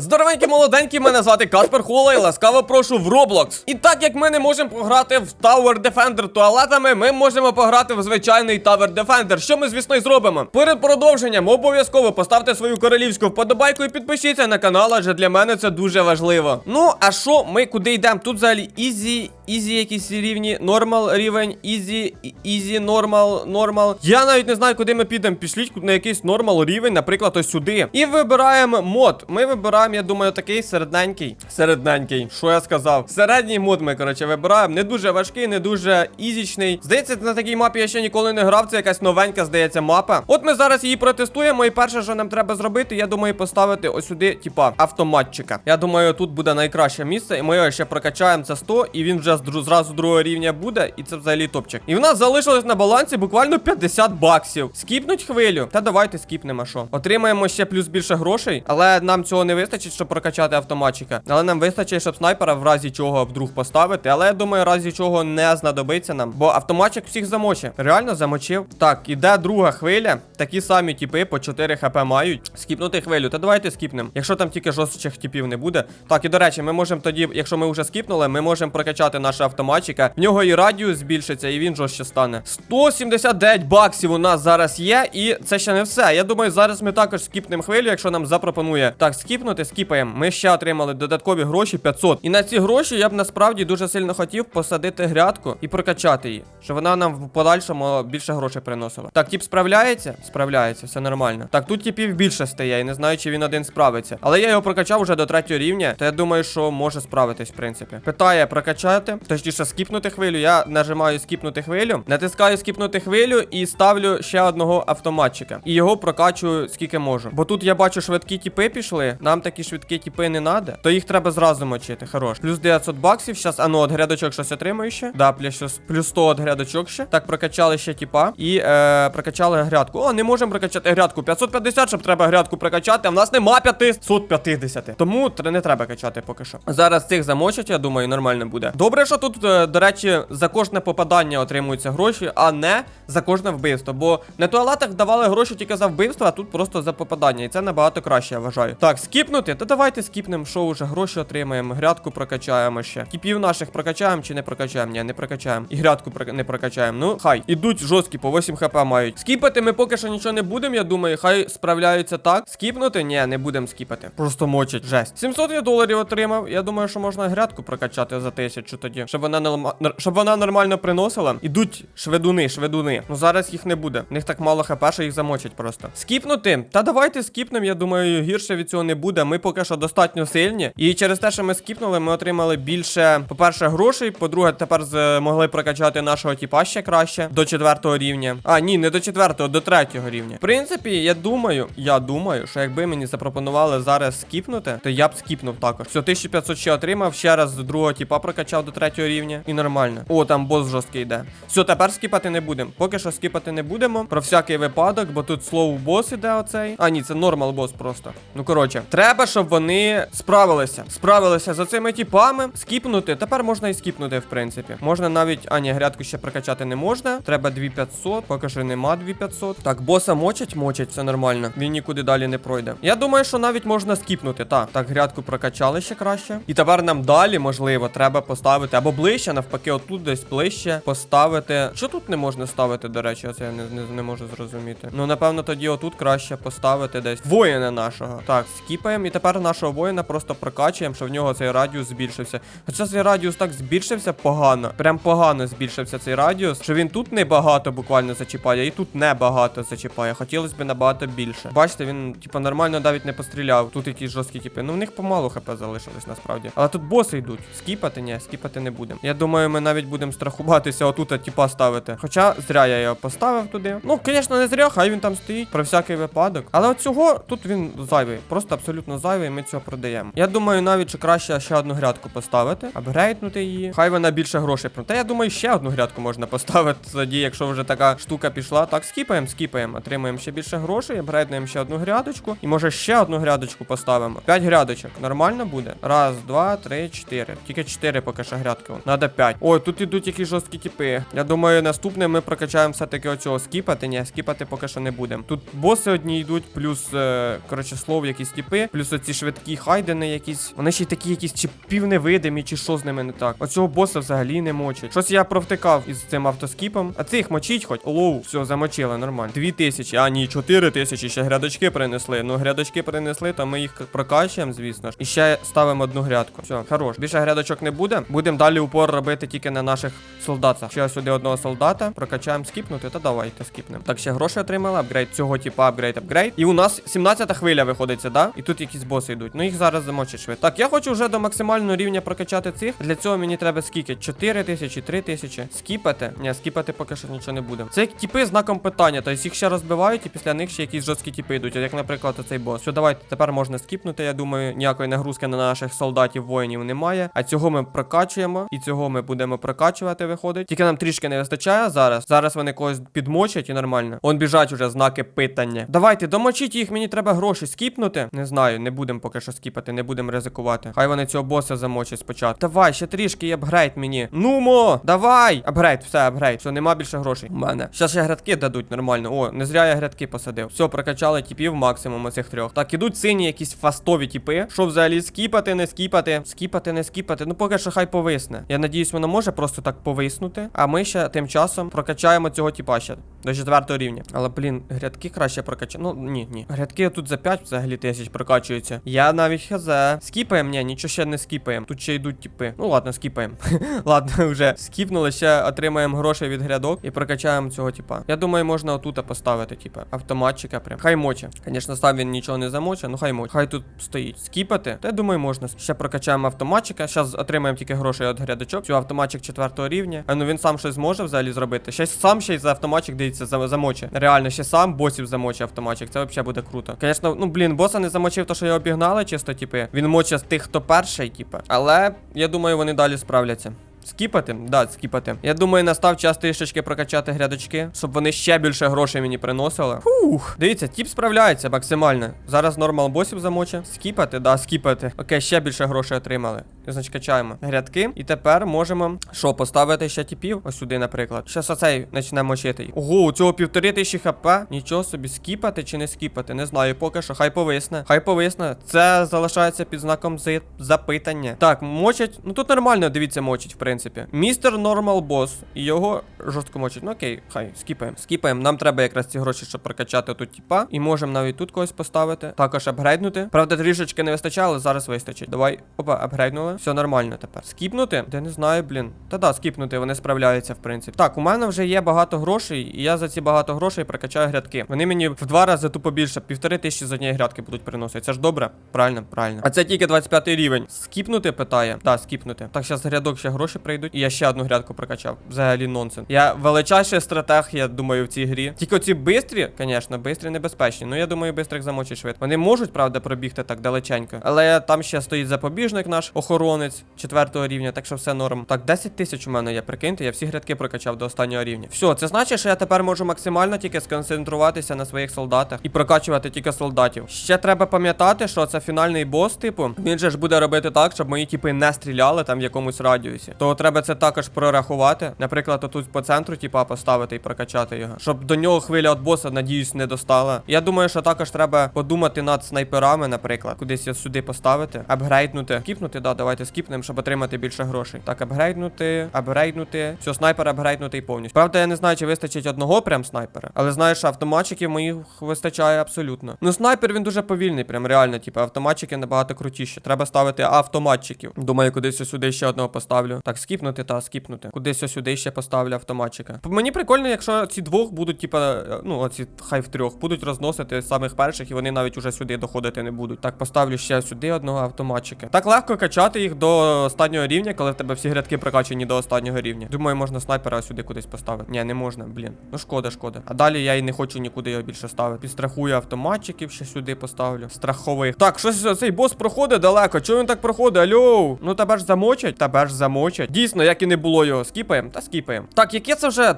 Здоровенькі молоденькі, мене звати Каспер Хола і ласкаво прошу в Roblox. І так як ми не можемо пограти в Tower Defender туалетами, ми можемо пограти в звичайний Tower Defender, що ми, звісно, і зробимо. Перед продовженням обов'язково поставте свою королівську вподобайку і підпишіться на канал, адже для мене це дуже важливо. Ну, а що, ми куди йдемо? Тут взагалі ізі, ізі якісь рівні, нормал рівень, ізі, ізі, нормал, нормал. Я навіть не знаю, куди ми підемо. Пішліть на якийсь нормал рівень, наприклад, ось сюди. І вибираємо мод. Ми вибираємо, я думаю, такий середненький. Середненький. Що я сказав? Середній мод ми, коротше, вибираємо. Не дуже важкий, не дуже ізічний. Здається, на такій мапі я ще ніколи не грав. Це якась новенька, здається, мапа. От ми зараз її протестуємо. І перше, що нам треба зробити, я думаю, поставити ось сюди, типа, автоматчика. Я думаю, тут буде найкраще місце. І ми його ще прокачаємо це 100, і він вже дру- зразу другого рівня буде. І це взагалі топчик. І в нас залишилось на балансі буквально 50 баксів. Скіпнуть хвилю. Та давайте скіпнемо, що. Отримаємо ще плюс більше грошей, але нам цього не вистачить, щоб прокачати автоматчика. Але нам вистачить, щоб снайпера в разі чого вдруг поставити. Але я думаю, в разі чого не знадобиться нам. Бо автоматчик всіх замочив. Реально замочив. Так, іде друга хвиля. Такі самі типи по 4 хп мають. Скіпнути хвилю. Та давайте скіпнемо. Якщо там тільки жорстчих типів не буде. Так, і до речі, ми можемо тоді, якщо ми вже скіпнули, ми можемо прокачати нашого автоматчика. В нього і радіус збільшиться, і він жорстче стане. 179 баксів у нас зараз є, і це ще не все. Я думаю, зараз ми також скіпнемо хвилю, якщо нам запропонує. Так, скіпнути, скіпаємо. Ми ще отримали додаткові гроші 500. І на ці гроші я б насправді дуже сильно хотів посадити грядку і прокачати її, щоб вона нам в подальшому більше грошей приносила. Так, тип справляється? Справляється, все нормально. Так, тут типів більше стає, і не знаю, чи він один справиться. Але я його прокачав вже до третього рівня, то я думаю, що може справитись, в принципі. Питає прокачати, точніше скіпнути хвилю. Я нажимаю скіпнути хвилю, натискаю скіпнути хвилю і ставлю ще одного автоматчика. І його прокачую скільки можу. Бо тут я бачу, швидкі тіпи пішли. Нам такі швидкі тіпи не надо, то їх треба зразу мочити. Хорош. Плюс 900 баксів. Щас, а ну, от грядочок щось отримую ще. Да, плюс, плюс 100 от грядочок ще. Так, прокачали ще тіпа. І е, прокачали грядку. О, не можемо прокачати грядку. 550, щоб треба грядку прокачати. А в нас нема 550. Тому не треба качати поки що. Зараз цих замочать, я думаю, нормально буде. Добре, що тут, е, до речі, за кожне попадання отримуються гроші, а не за кожне вбивство. Бо на туалетах давали гроші тільки за вбивство, а тут просто за попадання. І це набагато краще, я вважаю. Так, скіпнути. Та давайте скіпнемо, що вже гроші отримаємо. Грядку прокачаємо ще. Кіпів наших прокачаємо чи не прокачаємо? Ні, не прокачаємо. І грядку не прокачаємо. Ну, хай. Ідуть жорсткі, по 8 хп мають. Скіпати ми поки що нічого не будемо, я думаю, хай справляються так. Скіпнути? Ні, не будемо скіпати. Просто мочить. Жесть. 700 я доларів отримав. Я думаю, що можна грядку прокачати за тисячу тоді. Щоб вона норма- щоб вона нормально приносила. Ідуть шведуни, шведуни. Ну зараз їх не буде. В них так мало хп, що їх замочать просто. Скіпнути? Та давайте скіпнемо. Я думаю, гірше від цього не буде. Ми поки що достатньо сильні. І через те, що ми скіпнули, ми отримали більше, по-перше, грошей. По-друге, тепер змогли прокачати нашого тіпа ще краще до четвертого рівня. А, ні, не до четвертого, до третього рівня. В принципі, я думаю, я думаю, що якби мені запропонували зараз скіпнути, то я б скіпнув також. Все, 1500 ще отримав, ще раз другого тіпа прокачав до третього рівня. І нормально. О, там бос жорсткий йде. Все, тепер скіпати не будемо. Поки що скіпати не будемо. Про всякий випадок, бо тут слоу бос іде оцей. А, ні, це нормал бос просто. Ну коротше, треба, щоб вони справилися. Справилися з оцими тіпами. Скіпнути. Тепер можна і скіпнути, в принципі. Можна навіть. А, ні, грядку ще прокачати не можна. Треба 2500. Поки що нема 2500. Так, боса мочать, мочать, все нормально. Він нікуди далі не пройде. Я думаю, що навіть можна скіпнути. Так, так, грядку прокачали ще краще. І тепер нам далі, можливо, треба поставити або ближче, навпаки, отут десь ближче поставити. Що тут не можна ставити, до речі, оце я не, не, не можу зрозуміти. Ну, напевно, тоді отут краще поставити десь воїна нашого. Так, скіпаємо. І тепер нашого воїна просто прокачуємо, щоб в нього цей радіус збільшився. Хоча цей радіус так збільшився погано. Прям погано збільшився цей радіус, що він тут небагато буквально зачіпає, і тут небагато зачіпає. Хотілося б набагато більше. Бачите, він, типу, нормально навіть не постріляв. Тут якісь жорсткі типи. Ну в них помалу хп залишилось насправді. Але тут боси йдуть. Скіпати, ні, скіпати не будемо. Я думаю, ми навіть будемо страхуватися отут, а, типа ставити. Хоча зря я його поставив туди. Ну, звісно, не зря, хай він там стоїть про всякий випадок. Але от цього тут він зайвий. Просто абсолютно зайвий, ми цього продаємо. Я думаю, навіть що краще ще одну грядку поставити, апгрейднути її. Хай вона більше грошей про. Та я думаю, ще одну грядку можна поставити тоді, якщо вже така штука пішла. Так, скіпаємо, скіпаємо, отримаємо ще більше грошей, апгрейднуємо ще одну грядочку. І може ще одну грядочку поставимо. П'ять грядочок. Нормально буде? Раз, два, три, чотири. Тільки чотири поки що грядки. Вон. Надо 5. Ой, тут ідуть якісь жорсткі тіпи. Я думаю, наступне ми прокачаємо все-таки оцього скіпати. Ні, скіпати поки що не будемо. Тут боси одні йдуть, плюс, е, коротше, слов, якісь тіпи, плюс оці швидкі хайдени якісь. Вони ще й такі якісь чи півневидимі, чи що з ними не так. Оцього боса взагалі не мочить. Щось я провтикав із цим автоскіпом. А цих мочить хоч. Лоу, все, замочили, нормально. Дві тисячі, а ні, чотири тисячі. Ще грядочки принесли. Ну, грядочки принесли, то ми їх прокачуємо, звісно ж. І ще ставимо одну грядку. Все, хорош. Більше грядочок не буде. Будемо далі упор робити тільки на наших солдатах. Ще сюди одного солдата. Прокачаємо скіпнути, та давайте скіпнемо. Так, ще гроші отримали. Апгрейд цього типа апгрейд, апгрейд. І у нас 17-та хвиля виходить, це, да? І тут якісь боси йдуть. Ну їх зараз замочить швидко. Так, я хочу вже до максимального рівня прокачати цих. Для цього мені треба скільки? 4 тисячі, 3 тисячі. Скіпати? Ні, скіпати поки що нічого не буде. Це типи знаком питання. Тобто їх ще розбивають, і після них ще якісь жорсткі типи йдуть. Як, наприклад, оцей бос. Все, давайте тепер можна скіпнути. Я думаю, ніякої нагрузки на наших солдатів, воїнів немає. А цього ми прокачуємо, і цього ми будемо прокачувати, виходить. Тільки нам трішки не вистачає зараз. Зараз вони когось підмочать і нормально. Он біжать уже знаки питання. Давайте, домочіть їх, мені треба гроші скіпнути. Не знаю, не будемо поки що скіпати, не будемо ризикувати. Хай вони цього боса замочать спочатку. Давай, ще трішки і апгрейд мені. Нумо, давай! Апгрейд, все, апгрейд. Все, нема більше грошей. У мене. Щас ще грядки дадуть нормально. О, не зря я грядки посадив. Все, прокачали типів максимум оцих трьох. Так, ідуть сині якісь фастові типи. Що взагалі скіпати, не скіпати? Скіпати, не скіпати. Ну поки що хай повисне. Я надіюсь, воно може просто так повиснути. А ми ще тим часом прокачаємо цього типа ще до четвертого рівня. Але, блін, грядки краще прокачати. Ну, ні, ні. Грядки тут за 5 взагалі тисяч прокачуються. Я навіть хз. Скіпаємо? Ні, нічого ще не скіпаємо. Тут ще йдуть типи. Ну ладно, скіпаємо. ладно, вже скіпнули, ще отримаємо гроші від грядок і прокачаємо цього типа. Я думаю, можна отут поставити, типа, автоматчика прям. Хай моче. Звісно, сам він нічого не замоче, ну хай моче. Хай тут стоїть. Скіпати. Та я думаю, можна. Ще прокачаємо автоматчика. Зараз отримаємо тільки гроші від грядочок. Цю автоматчик четвертого рівня. А ну він сам щось зможе взагалі зробити. Ще сам ще й за автоматчик, дивіться, за- замоче. Реально, ще сам босів замоче автоматчик. Це взагалі буде круто. Звісно, ну блін, боса не замочив, то що його обігнали, чисто, типи. Він моче з тих, хто перший, типи. Але я думаю, вони далі справляться. Скіпати? Да, скіпати. Я думаю, настав час трішечки прокачати грядочки, щоб вони ще більше грошей мені приносили. Фух. Дивіться, тіп справляється максимально. Зараз нормал босів замоче. Скіпати, да, скіпати. Окей, ще більше грошей отримали. Значить, качаємо грядки. І тепер можемо що, поставити ще типів? Ось сюди, наприклад. Щас оцей почне мочити. Ого, у цього півтори тисячі хп. Нічого собі, скіпати чи не скіпати? Не знаю, поки що. Хай повисне. Хай повисне. Це залишається під знаком запитання. Так, мочать. Ну тут нормально, дивіться, мочить, в принципі. Містер Нормал Бос. І його жорстко мочить. Ну окей, хай, скіпаємо. Скіпаємо. Нам треба якраз ці гроші, щоб прокачати тут типа. І можемо навіть тут когось поставити. Також апгрейднути. Правда, трішечки не вистачало, зараз вистачить. Давай. Опа, апгрейднули. Все нормально тепер. Скіпнути? Де не знаю, блін. Та да, скіпнути, вони справляються, в принципі. Так, у мене вже є багато грошей, і я за ці багато грошей прокачаю грядки. Вони мені в два рази тупо більше, півтори тисячі з однієї грядки будуть приносити. Це ж добре? Правильно, правильно. А це тільки 25 рівень. Скіпнути питає? Так, скіпнути. Так, зараз грядок ще гроші прийдуть. І я ще одну грядку прокачав. Взагалі нонсенс. Я величайший стратег, я думаю, в цій грі. Тільки оці бистрі, звісно, бистрі небезпечні. Ну я думаю, бистрих замочить швидко. Вони можуть, правда, пробігти так далеченько. Але там ще стоїть запобіжник наш, охоронець четвертого рівня, так що все норм. Так, 10 тисяч у мене є, прикиньте, я всі грядки прокачав до останнього рівня. Все, це значить, що я тепер можу максимально тільки сконцентруватися на своїх солдатах і прокачувати тільки солдатів. Ще треба пам'ятати, що це фінальний бос, типу. Він же ж буде робити так, щоб мої типи не стріляли там в якомусь радіусі. То треба це також прорахувати. Наприклад, отут по центру, типа, поставити і прокачати його. Щоб до нього хвиля від боса, надіюсь, не достала. Я думаю, що також треба подумати над снайперами, наприклад, кудись сюди поставити, апгрейднути. Скіпнути, да, давайте скіпнемо, щоб отримати більше грошей. Так, апгрейднути, апгрейднути. Все, снайпер апгрейднутий повністю. Правда, я не знаю, чи вистачить одного прям снайпера, але знаю, що автоматчиків моїх вистачає абсолютно. Ну, снайпер він дуже повільний, прям реально, типу, автоматчики набагато крутіші. Треба ставити автоматчиків. Думаю, кудись сюди ще одного поставлю. Так, скіпнути та скіпнути. Кудись сюди ще поставлю автоматчика. Мені прикольно, якщо ці двох будуть, типа, е, ну, оці хай в трьох, будуть розносити з самих перших, і вони навіть уже сюди доходити не будуть. Так, поставлю ще сюди одного автоматчика. Так легко качати їх до останнього рівня, коли в тебе всі грядки прокачані до останнього рівня. Думаю, можна снайпера сюди кудись поставити. Ні, не можна, блін. Ну шкода, шкода. А далі я і не хочу нікуди його більше ставити. Підстрахую автоматчиків, ще сюди поставлю. Страхових. Так, щось цей бос проходить далеко. Чого він так проходить? Алло? Ну тебе ж замочать? Тебе ж замочать. Дійсно, як і не було його. Скіпаємо? Та скіпаємо. Так, яке це вже?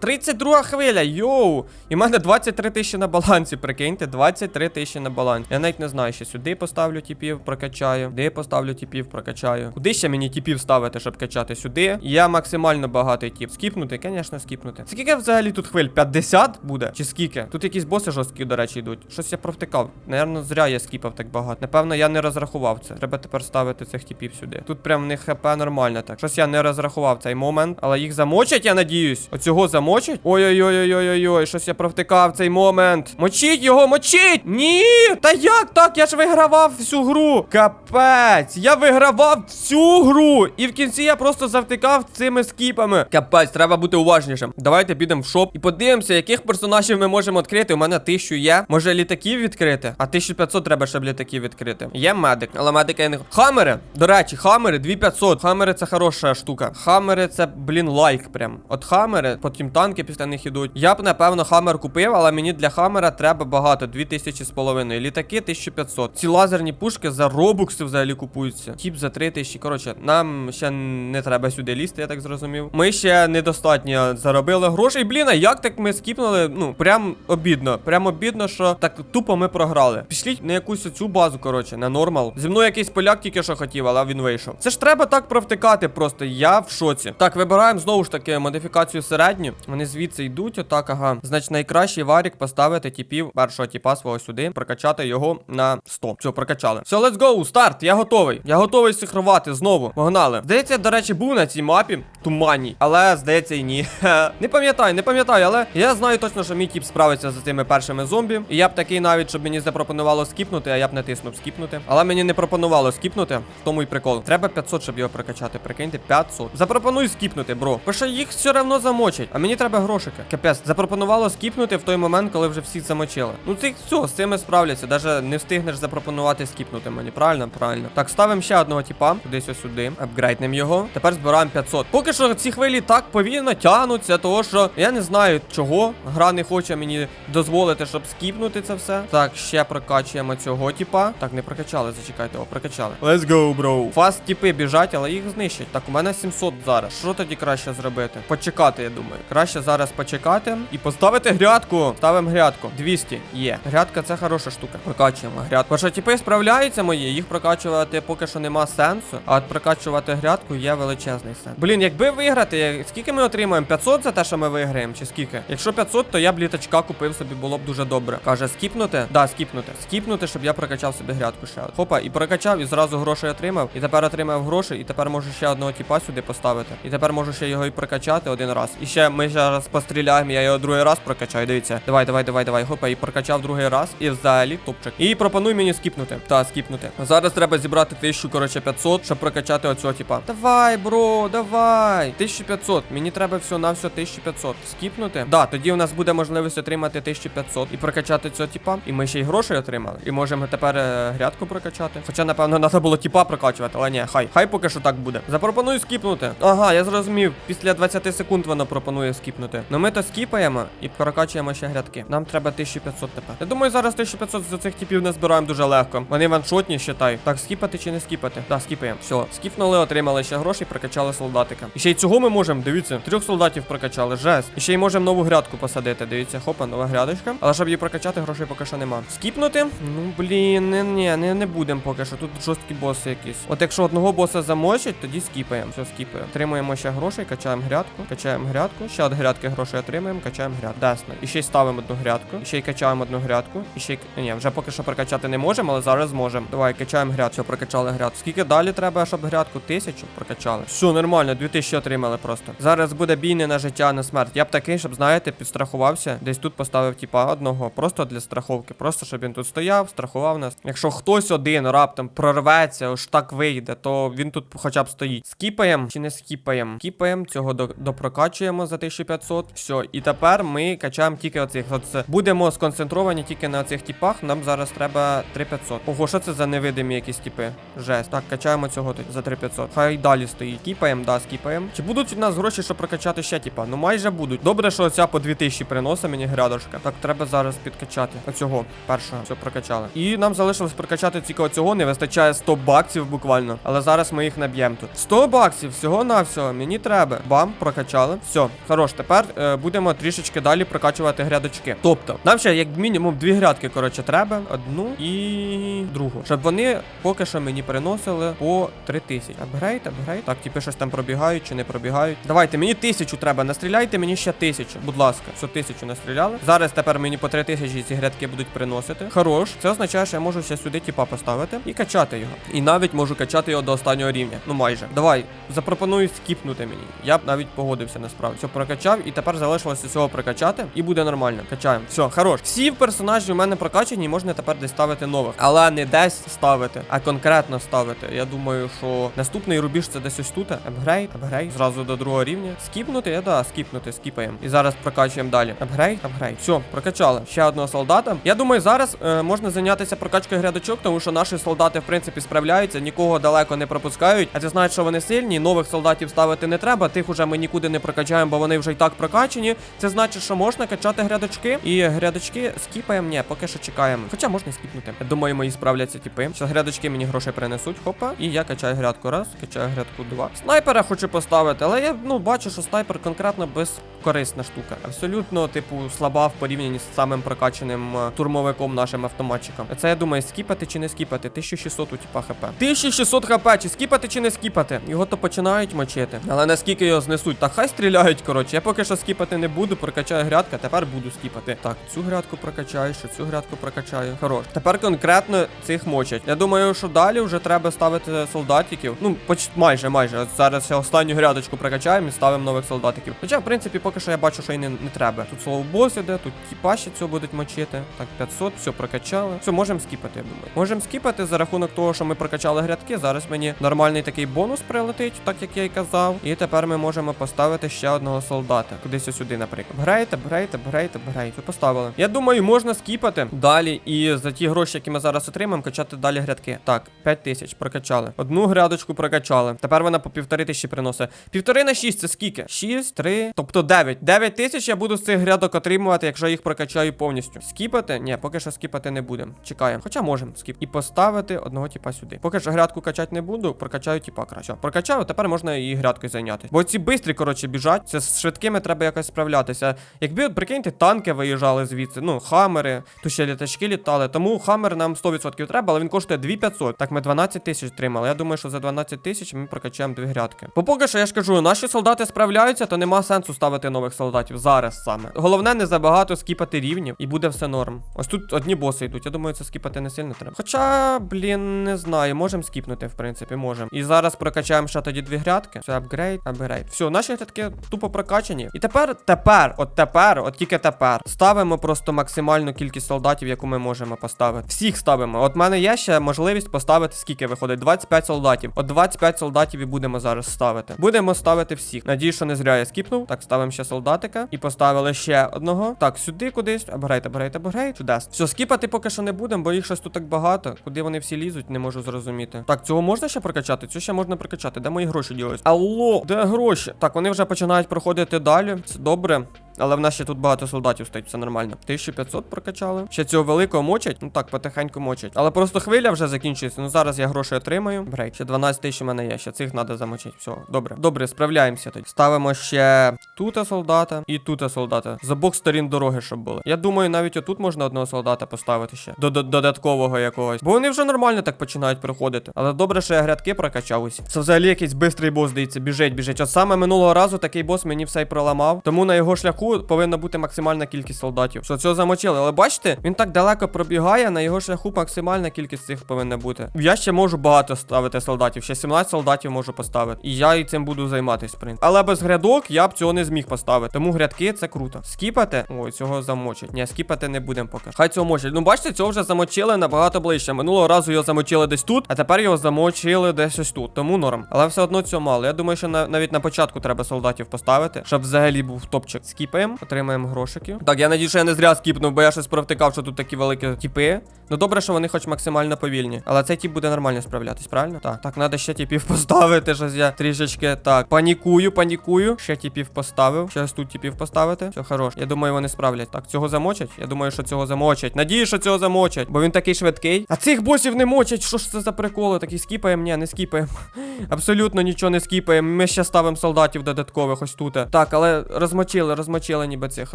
32 хвиля, йоу. І в мене 23 тисячі на балансі, прикиньте, 23 тисячі на балансі. Я навіть не знаю, ще сюди поставлю типів, прокачаю. Де поставлю типів, про... прокачаю. Куди ще мені тіпів ставити, щоб качати сюди? Я максимально багатий тіп. Скіпнути, звісно, скіпнути. Скільки взагалі тут хвиль? 50 буде? Чи скільки? Тут якісь боси жорсткі, до речі, йдуть. Щось я провтикав. Наверно, зря я скіпав так багато. Напевно, я не розрахував це. Треба тепер ставити цих тіпів сюди. Тут прям в них хп нормально так. Щось я не розрахував цей момент. Але їх замочать, я надіюсь. Оцього замочать? Ой-ой-ой-ой-ой-ой, щось я провтикав цей момент. Мочіть його, мочіть! Ні! Та як так? Я ж вигравав всю гру. Капець, я вигравав всю гру. І в кінці я просто завтикав цими скіпами. Капець, треба бути уважнішим. Давайте підемо в шоп і подивимося, яких персонажів ми можемо відкрити. У мене 1000 є. Може літаків відкрити? А 1500 треба, щоб літаків відкрити. Є медик, але медика я не. Хамери! До речі, хамери 2500. Хамери це хороша штука. Хамери це, блін, лайк прям. От хамери, потім танки після них ідуть. Я б, напевно, хамер купив, але мені для хамера треба багато. 2000 з половиною. Літаки 1500. Ці лазерні пушки за робукси взагалі купуються. Тіп за 3000. Коротше, нам ще не треба сюди лізти, я так зрозумів. Ми ще недостатньо заробили грошей. Блін, а як так ми скіпнули? Ну, прям обідно. Прям обідно, що так тупо ми програли. Пішліть на якусь оцю базу, коротше, на нормал. Зі мною якийсь поляк тільки що хотів, але він вийшов. Це ж треба так провтикати просто. Я в шоці. Так, вибираємо знову ж таки модифікацію середню. Вони звідси йдуть, отак, ага. Значить, найкращий варік поставити типів першого типа свого сюди, прокачати його на 100. Все, прокачали. Все, let's go, старт. Я готовий. Я готовий сихрувати знову. Погнали. Здається, до речі, був на цій мапі туманній, але здається і ні. не пам'ятаю, не пам'ятаю, але я знаю точно, що мій тіп справиться з цими першими зомбі. І я б такий навіть, щоб мені запропонувало скіпнути, а я б не тиснув скіпнути. Але мені не пропонувало скіпнути. Тому і прикол. Треба 500, щоб його прокачати. Прикиньте, 500. Запропонуй скіпнути, бро. Що їх все одно замочать. А мені треба грошики. Капець, запропонувало скіпнути в той момент, коли вже всі замочили. Ну цих все, з цими справляться. Даже не встигнеш запропонувати скіпнути мені. Правильно? Правильно. Так, ставимо ще одного типа. Кудись ось сюди. Апгрейднем його. Тепер збираємо 500. Поки що ці хвилі так повільно тягнуться, того що я не знаю чого. Гра не хоче мені дозволити, щоб скіпнути це все. Так, ще прокачуємо цього типа. Так, не прокачали, зачекайте, о, прокачали. Let's go, bro. Фаст типи біжать, але їх знищать. Так, у мене 700 зараз. Що тоді краще зробити? Почекати, я думаю. Краще зараз почекати і поставити грядку. Ставимо грядку. 200 є. Грядка це хороша штука. Прокачуємо грядку. Бо що типи справляються мої, їх прокачувати поки що нема сенсу. А от прокачувати грядку є величезний сенс. Блін, якби виграти, скільки ми отримаємо? 500 за те, що ми виграємо, чи скільки? Якщо 500, то я б літачка купив собі, було б дуже добре. Каже, скіпнути? Да, скіпнути. Скіпнути, щоб я прокачав собі грядку ще. Хопа, і прокачав, і зразу грошей отримав. І тепер отримав гроші, і тепер можу ще одного тіпа сюди поставити. І тепер можу ще його і прокачати один раз. І ще ми зараз постріляємо, я його другий раз прокачаю. Дивіться. Давай, давай, давай, давай. Хопа, і прокачав другий раз. І взагалі топчик. І пропонуй мені скіпнути. Та, скіпнути. Зараз треба зібрати 1000, коротше, 500, щоб прокачати оцього типа. Давай, бро, давай. 1500. Мені треба все на все 1500. Скіпнути. Да, тоді у нас буде можливість отримати 1500 і прокачати цього типа. І ми ще й грошей отримали. І можемо тепер е, грядку прокачати. Хоча, напевно, треба було типа прокачувати, але ні, хай. Хай поки що так буде. Запропоную скіпнути. Ага, я зрозумів. Після 20 секунд воно пропонує скіпнути. Ну ми то скіпаємо і прокачуємо ще грядки. Нам треба 1500 тепер. Я думаю, зараз 1500 за цих типів не збираємо дуже легко. Вони ваншотні, считай. Так, скіпати чи не скіпати? Так, скіпаємо. Все, скіпнули, отримали ще гроші, прокачали солдатика. І ще й цього ми можемо, дивіться, трьох солдатів прокачали. Жесть. І ще й можемо нову грядку посадити. Дивіться, хопа, нова грядочка. Але щоб її прокачати, грошей поки що нема. Скіпнути? Ну блін, не, не, не, не будемо поки що. Тут жорсткі боси якісь. От якщо одного боса замочать, тоді скіпаємо. Все, скіпаємо. Отримуємо ще грошей, качаємо грядку, качаємо грядку. Ще од грядки грошей отримуємо, качаємо грядку. Десно. І ще й ставимо одну грядку. І ще й качаємо одну грядку. І ще й. Ні, вже поки що прокачати не можемо, але зараз зможемо. Давай, качаємо грядку. Все, прокачали грядку. Скільки далі треба, щоб грядку? Тисячу прокачали. Все, нормально, 2000 отримали просто. Зараз буде бій не на життя, а на смерть. Я б такий, щоб, знаєте, підстрахувався. Десь тут поставив типа одного. Просто для страховки. Просто щоб він тут стояв, страхував нас. Якщо хтось один раптом прорветься, ось так вийде, то він тут хоча б стоїть. Скіпаємо чи не скіпаємо? Скіпаємо, цього допрокачуємо за 1500. Все, і тепер ми качаємо тільки оцих. Оце. Будемо сконцентровані тільки на цих типах. Нам зараз треба 3500. Ого, що це за невидимі якісь типи? Жесть. Так, качаємо цього за 3500. Хай далі стоїть. Скіпаємо, да, скіпаємо. Чи будуть у нас гроші, щоб прокачати ще типа? Ну майже будуть. Добре, що оця по 2000 приносить мені грядочка. Так, треба зараз підкачати. Оцього першого. Все прокачали. І нам залишилось прокачати тільки оцього. Не вистачає 100 баксів буквально. Але зараз ми їх наб'ємо тут. 100 баксів, всього на всього. Мені треба. Бам, прокачали. Все, хорош. Тепер е, будемо трішечки далі прокачувати грядочки. Тобто, нам ще як мінімум дві грядки, коротше, треба. Одну і другу. Щоб вони поки що мені приносили. по 3 тисячі. Апгрейд, апгрейд. Так, типи щось там пробігають чи не пробігають. Давайте, мені тисячу треба. Настріляйте мені ще тисячу. Будь ласка, все тисячу настріляли. Зараз тепер мені по 3 тисячі ці грядки будуть приносити. Хорош. Це означає, що я можу ще сюди типа поставити і качати його. І навіть можу качати його до останнього рівня. Ну майже. Давай, запропоную скіпнути мені. Я б навіть погодився насправді. Все прокачав, і тепер залишилося цього прокачати, і буде нормально. Качаємо. Все, хорош. Всі персонажі у мене прокачані, можна тепер десь ставити нових. Але не десь ставити, а конкретно ставити. Я думаю, що наступний рубіж це десь ось тут. Апгрейд, апгрейд. Зразу до другого рівня. Скіпнути, я да, скіпнути, скіпаємо. І зараз прокачуємо далі. Апгрейд, апгрейд. Все, прокачали. Ще одного солдата. Я думаю, зараз е, можна зайнятися прокачкою грядочок, тому що наші солдати, в принципі, справляються, нікого далеко не пропускають. А це значить, що вони сильні. Нових солдатів ставити не треба. Тих уже ми нікуди не прокачаємо, бо вони вже і так прокачені. Це значить, що можна качати грядочки. І грядочки скіпаємо. Ні, поки що чекаємо. Хоча можна скіпнути. Думаю, мої справляться типи. Зараз грядочки мені грошей принесуть. Хопа. І я качаю грядку раз, качаю грядку два. Снайпера хочу поставити, але я ну бачу, що снайпер конкретно безкорисна штука. Абсолютно, типу, слаба в порівнянні з самим прокачаним е, турмовиком нашим автоматчиком. Це я думаю, скіпати чи не скіпати. 1600 у типа хп. 1600 хп, чи скіпати, чи не скіпати. Його то починають мочити. Але наскільки його знесуть, та хай стріляють, коротше. Я поки що скіпати не буду, прокачаю грядка, тепер буду скіпати. Так, цю грядку прокачаю, що цю грядку прокачаю. Хорош. Тепер конкретно цих мочать. Я думаю, що далі вже треба ставити солдатиків. Ну, поч... майже, майже. Зараз ще останню грядочку прокачаємо і ставимо нових солдатиків. Хоча, в принципі, поки що я бачу, що і не, не треба. Тут слово бос іде, тут тіпа ще цього будуть мочити. Так, 500, все прокачали. Все, можемо скіпати, я думаю. Можемо скіпати за рахунок того, що ми прокачали грядки. Зараз мені нормальний такий бонус прилетить, так як я й казав. І тепер ми можемо поставити ще одного солдата. Кудись сюди, наприклад. Апгрейд, апгрейд, апгрейд, апгрейд. Поставили. Я думаю, можна скіпати далі і за ті гроші, які ми зараз отримаємо, качати далі грядки. Так, 5 тисяч прокачали. Одну грядочку прокачали. Тепер вона по півтори тисячі приносить. Півтори на 6 це скільки? 6, 3, тобто 9. 9 тисяч я буду з цих грядок отримувати, якщо їх прокачаю повністю. Скіпати? Ні, поки що скіпати не будемо. Чекаємо. Хоча можемо скіп. І поставити одного типа сюди. Поки що грядку качати не буду, прокачаю типа краще. Прокачаю, тепер можна і грядкою зайнятися. Бо ці бистрі, коротше, біжать. Це з швидкими треба якось справлятися. Якби, прикиньте, танки виїжджали звідси, ну, хамери, то ще літачки літали. Тому хамер нам 100% треба, але він коштує 2500. Так, ми 12 тисяч отримали. Я думаю, що за 12 тисяч ми прокачаємо дві грядки. Бо поки що я ж кажу, наші солдати справляються, то нема сенсу ставити нових солдатів зараз саме. Головне, не забагато скіпати рівнів, і буде все норм. Ось тут одні боси йдуть. Я думаю, це скіпати не сильно треба. Хоча, блін, не знаю, можемо скіпнути, в принципі, можемо. І зараз прокачаємо ще тоді дві грядки. Це апгрейд, апгрейд. Все, наші грядки тупо прокачані. І тепер, тепер, от тепер, от тільки тепер, ставимо просто максимальну кількість солдатів, яку ми можемо поставити. Всіх ставимо. От в мене є ще можливість поставити скільки виходить? 25 солдатів. От 25 солдатів і будемо зараз ставити. Будемо ставити всіх. Надію, що не зря я скіпнув. Так, ставимо ще солдатика. І поставили ще одного. Так, сюди кудись. Апгрейд, апгрейд, апгрейд. Чудес. Все, скіпати поки що не будемо, бо їх щось тут так багато. Куди вони всі лізуть, не можу зрозуміти. Так, цього можна ще прокачати? Цього ще можна прокачати. Де мої гроші ділись? Алло, де гроші? Так, вони вже починають проходити далі. Це добре. Але в нас ще тут багато солдатів стоїть, все нормально. 1500 прокачали. Ще цього великого мочать. Ну так, потихеньку мочать. Але просто хвиля вже закінчується. Ну зараз я гроші отримаю. Брейк, ще 12 тисяч у мене є. Ще цих треба замочити. Все, добре. Добре, справляємося тоді. Ставимо ще тут солдата і тут солдата. З обох сторін дороги, щоб були. Я думаю, навіть отут можна одного солдата поставити ще. До додаткового якогось. Бо вони вже нормально так починають приходити. Але добре, що я грядки прокачав усі. Це взагалі якийсь бистрий бос, дивіться, біжить, біжить. От саме минулого разу такий бос мені все й проламав. Тому на його шляху повинна бути максимальна кількість солдатів. Що цього замочили. Але бачите, він так далеко пробігає, на його шляху максимальна кількість цих повинна бути. Я ще можу багато ставити солдатів. Ще 17 солдатів можу поставити. І я і цим буду займатися, в принципі. Але без грядок я б цього не зміг поставити. Тому грядки це круто. Скіпати. Ой, цього замочить. Ні, скіпати не будемо поки. Хай цього мочить. Ну, бачите, цього вже замочили набагато ближче. Минулого разу його замочили десь тут, а тепер його замочили десь ось тут. Тому норм. Але все одно цього мало. Я думаю, що на, навіть на початку треба солдатів поставити, щоб взагалі був топчик. Скіпаємо, отримаємо грошиків. Так, я надію, що я не зря скіпнув, бо я щось провтикав, що тут такі великі тіпи. Ну добре, що вони хоч максимально повільні. Але цей тіп буде нормально справлятись, правильно? Так, так, треба ще тіпів поставити. Щось я трішечки так. Панікую, панікую. Ще тіпів поставив. Ще ось тут тіпів поставити. Все хорош. Я думаю, вони справлять. Так, цього замочать. Я думаю, що цього замочать. Надію, що цього замочать. Бо він такий швидкий. А цих босів не мочать. Що ж це за приколи? Такі скіпаємо? Ні, не скіпаємо. Абсолютно нічого не скіпаємо. Ми ще ставимо солдатів додаткових ось тут. Так, але розмочили, розмочили. Розмочили ніби цих,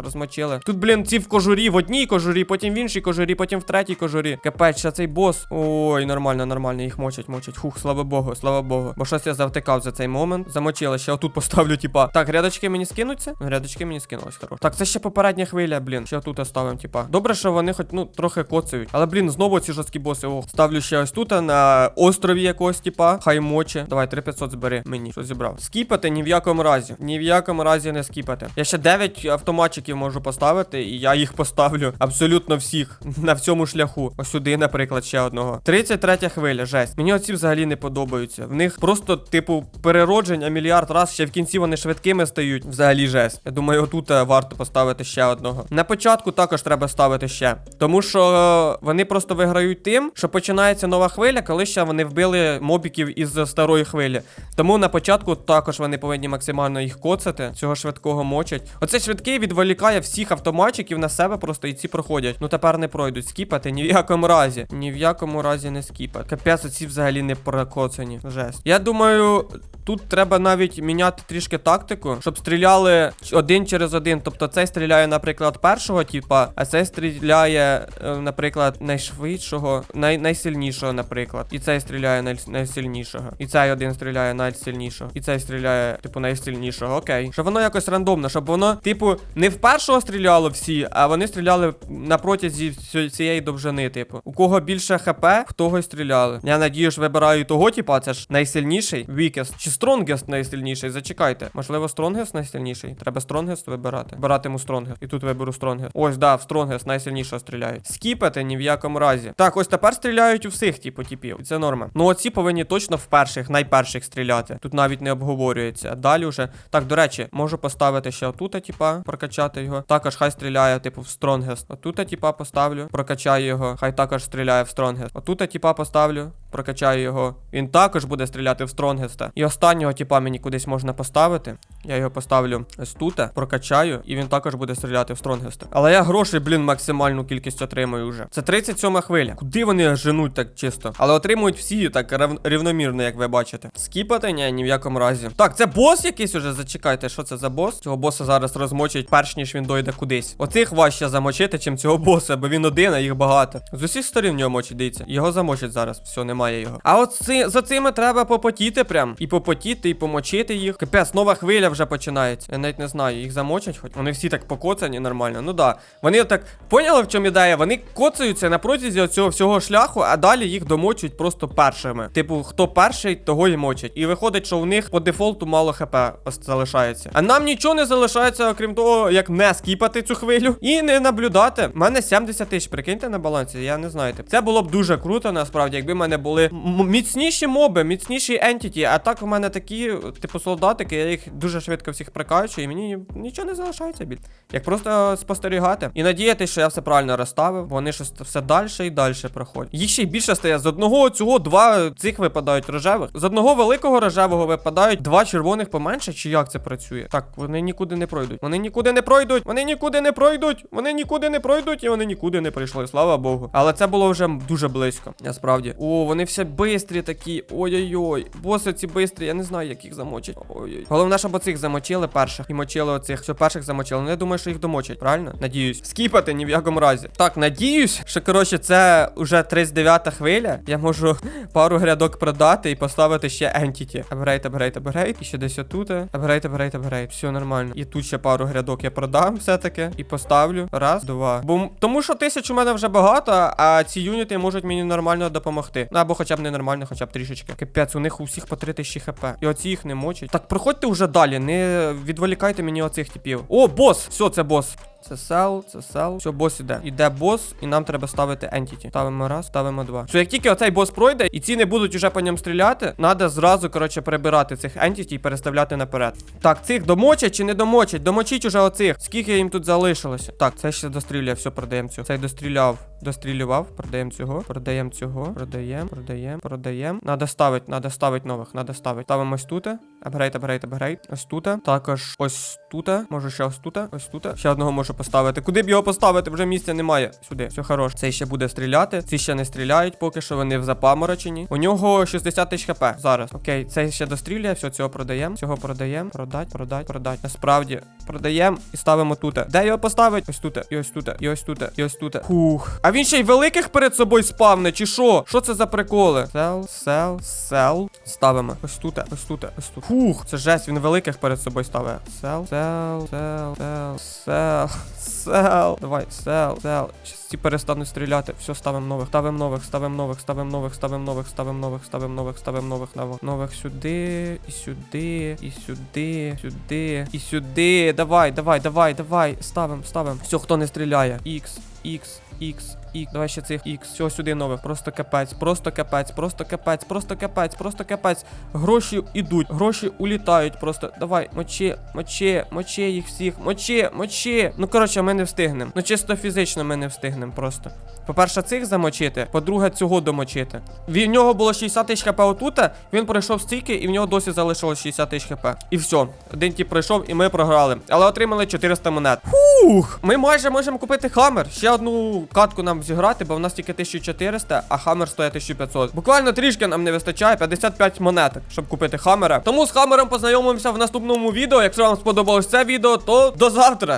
розмочили. Тут, блін, ці в кожурі, в одній кожурі, потім в іншій кожурі, потім в третій кожурі. Капець, ще цей бос. Ой, нормально, нормально, їх мочать, мочать. Хух, слава Богу, слава Богу. Бо щось я завтикав за цей момент. Замочили, ще отут поставлю, типа. Так, грядочки мені скинуться? Грядочки мені скинулись, хорош. Так, це ще попередня хвиля, блін. Ще тут оставимо, типа. Добре, що вони хоч ну трохи коцають. Але, блін, знову ці жорсткі боси. Ох, ставлю ще ось тут на острові якогось, типа. Хай моче. Давай, 3500 збери мені. Що зібрав? Скіпати ні в якому разі. Ні в якому разі не скіпати. Я ще 9 автоматчиків можу поставити, і я їх поставлю абсолютно всіх на всьому шляху. Ось сюди, наприклад, ще одного. 33 хвиля, жесть. Мені оці взагалі не подобаються. В них просто, типу, переродження мільярд раз, ще в кінці вони швидкими стають. Взагалі жесть. Я думаю, отут е, варто поставити ще одного. На початку також треба ставити ще. Тому що е, вони просто виграють тим, що починається нова хвиля, коли ще вони вбили мобіків із старої хвилі. Тому на початку також вони повинні максимально їх коцати, цього швидкого мочать. Оце швидкий відволікає всіх автоматчиків на себе просто і ці проходять. Ну тепер не пройдуть. Скіпати ні в якому разі. Ні в якому разі не скіпати. Капець, оці взагалі не прокоцані. Жесть. Я думаю. Тут треба навіть міняти трішки тактику, щоб стріляли один через один. Тобто цей стріляє, наприклад, першого типа, а цей стріляє, е, наприклад, найшвидшого, най найсильнішого, наприклад. І цей стріляє най найсильнішого. І цей один стріляє найсильнішого. І цей стріляє, типу, найсильнішого. Окей. Щоб воно якось рандомно, щоб воно, типу, не в першого стріляло всі, а вони стріляли на протязі цієї довжини, типу. У кого більше хп, в того й стріляли. Я надію, що вибираю того, типа, це ж найсильніший, weakest. Чи Strongest найсильніший? Зачекайте. Можливо, Strongest найсильніший? Треба Strongest вибирати. Вибиратиму Strongest. І тут виберу Strongest. Ось, да, в Strongest найсильнішого стріляють. Скіпати ні в якому разі. Так, ось тепер стріляють у всіх, типу, типів. І це норма. Ну, оці повинні точно в перших, найперших стріляти. Тут навіть не обговорюється. Далі вже. Так, до речі, можу поставити ще отут, типа, прокачати його. Також хай стріляє, типу, в Strongest. Отут, типа, поставлю, прокачаю його. Хай також стріляє в Strongest. Отут, типа, поставлю, прокачаю його. Він також буде стріляти в Strongest. І останнього, типа, мені кудись можна поставити. Я його поставлю ось тут, прокачаю, і він також буде стріляти в Strongest. Але я грошей, блін, максимальну кількість отримую вже. Це 37 хвиля. Куди вони женуть так чисто? Але отримують всі так рав- рівномірно, як ви бачите. Скіпати ні, ні в якому разі. Так, це бос якийсь уже. Зачекайте, що це за бос? Цього боса зараз розмочать, перш ніж він дойде кудись. Оцих важче замочити, чим цього боса, бо він один, а їх багато. З усіх сторін в нього мочить, дивіться. Його замочать зараз. Все, немає його. А от ци, за цими треба попотіти прям. І попотіти, і помочити їх. Капець, нова хвиля вже починається. Я навіть не знаю, їх замочать хоч. Вони всі так покоцані нормально. Ну да. Вони так поняли, в чому ідея? Вони коцаються на протязі цього всього шляху, а далі їх домочують просто першими. Типу, хто перший, того й мочать. І виходить, що у них по дефолту мало хп залишається. А нам нічого не залишається, окрім того, як не скіпати цю хвилю і не наблюдати. У мене 70 тисяч, прикиньте на балансі, я не знаю. типу. Це було б дуже круто, насправді, якби в мене були міцніші моби, міцніші ентіті. А так у мене такі, типу, солдатики, я їх дуже швидко всіх прикачую, і мені нічого не залишається більше. Як просто спостерігати і надіятися, що я все правильно розставив, вони щось все далі і далі проходять. Їх ще й більше стає. З одного цього два цих випадають рожевих. З одного великого рожевого випадають два червоних поменше, чи як це працює? Так, вони нікуди не пройдуть. Вони нікуди не пройдуть. Вони нікуди не пройдуть. Вони нікуди не пройдуть, і вони нікуди не прийшли. Слава Богу. Але це було вже дуже близько. Насправді. О, вони все бистрі такі. Ой-ой-ой. Боси ці бистрі, я не знаю, як їх замочить. Ой-ой. Головне, щоб оцих замочили перших. І мочили оцих. Що перших замочили. Ну я думаю, що їх домочать, правильно? Надіюсь. Скіпати ні в якому разі. Так, надіюсь, що коротше, це вже 39 хвиля. Я можу пару грядок продати і поставити ще ентіті. Апгрейд, апгрейд, апгрейд. І ще десь отут. Апгрейд, апгрейд, апгрейд. Все нормально. І тут ще пару грядок я продам все-таки. І поставлю. Раз, два. Бо тому що тисяч у мене вже багато, а ці юніти можуть мені нормально допомогти. Або хоча б ненормально, хоча б трішечки. Капець, у них у всіх по 3000 хп. І оці їх не мочать. Так, проходьте вже далі, не відволікайте мені оцих типів. О, бос! Все, це бос. Це сел, це сел. Все, бос іде. Іде бос, і нам треба ставити ентіті. Ставимо раз, ставимо два. Що як тільки оцей бос пройде, і ці не будуть уже по ньому стріляти, треба зразу, коротше, перебирати цих ентіті і переставляти наперед. Так, цих домочать чи не домочать? Домочіть уже оцих. Скільки їм тут залишилося? Так, це ще дострілює, все, продаємо цього. Цей достріляв. Дострілював, продаємо цього, продаємо цього, продаємо, продаємо, продаємо. Надо ставити, надо ставити нових, надо ставити. Ставимо ось тут. Апгрейд, апгрейд, апгрейд. Ось тут. Також ось тут. Може ще ось тут. Ось тут. Ще одного можу поставити. Куди б його поставити? Вже місця немає. Сюди. Все хорош. Цей ще буде стріляти. Ці ще не стріляють, поки що вони в запаморочені. У нього 60 тисяч хп. Зараз. Окей, цей ще достріляє. Все, цього продаємо. Цього продаємо. Продать, продать, продать. Насправді, продаємо і ставимо тут. Де його поставить? Ось тут. І ось тут. І ось тут. І ось тут. Фух. А він ще й великих перед собою спавне, чи що? Що це за приколи? Сел, сел, сел. Ставимо. Ось тут, ось тут, ось тут. Фух, це жесть, він великих перед собою ставить. Сел, сел, сел, сел, сел, сел. Давай, сел, сел. Щас ці перестануть стріляти. Все, ставимо нових, ставимо нових, ставимо нових, ставимо нових, ставимо нових, ставимо нових, ставимо нових, ставимо нових, нових, нових сюди, і сюди, і сюди, сюди, і сюди. Давай, давай, давай, давай. Ставимо, ставимо. Все, хто не стріляє. Ікс, ікс, ікс, ікс. Давай ще цих ікс. Все, сюди нових. Просто капець, просто капець, просто капець, просто капець, просто капець. Гроші ідуть, гроші улітають просто. Давай, мочи, мочи, мочи їх всіх, мочи, мочи. Ну коротше, ми не встигнемо. Ну чисто фізично ми не встигнемо просто. По-перше, цих замочити, по-друге, цього домочити. В нього було 60 тисяч хп отута, він пройшов стільки, і в нього досі залишилось 60 тисяч хп. І все. Один тіп пройшов, і ми програли. Але отримали 400 монет. Фух! Ми майже можемо купити хаммер. Ще одну катку нам зіграти, бо в нас тільки 1400, а хаммер стоїть 1500. Буквально трішки нам не вистачає 55 монеток, щоб купити хаммера. Тому з хаммером познайомимося в наступному відео. Якщо вам сподобалось це відео, то до завтра.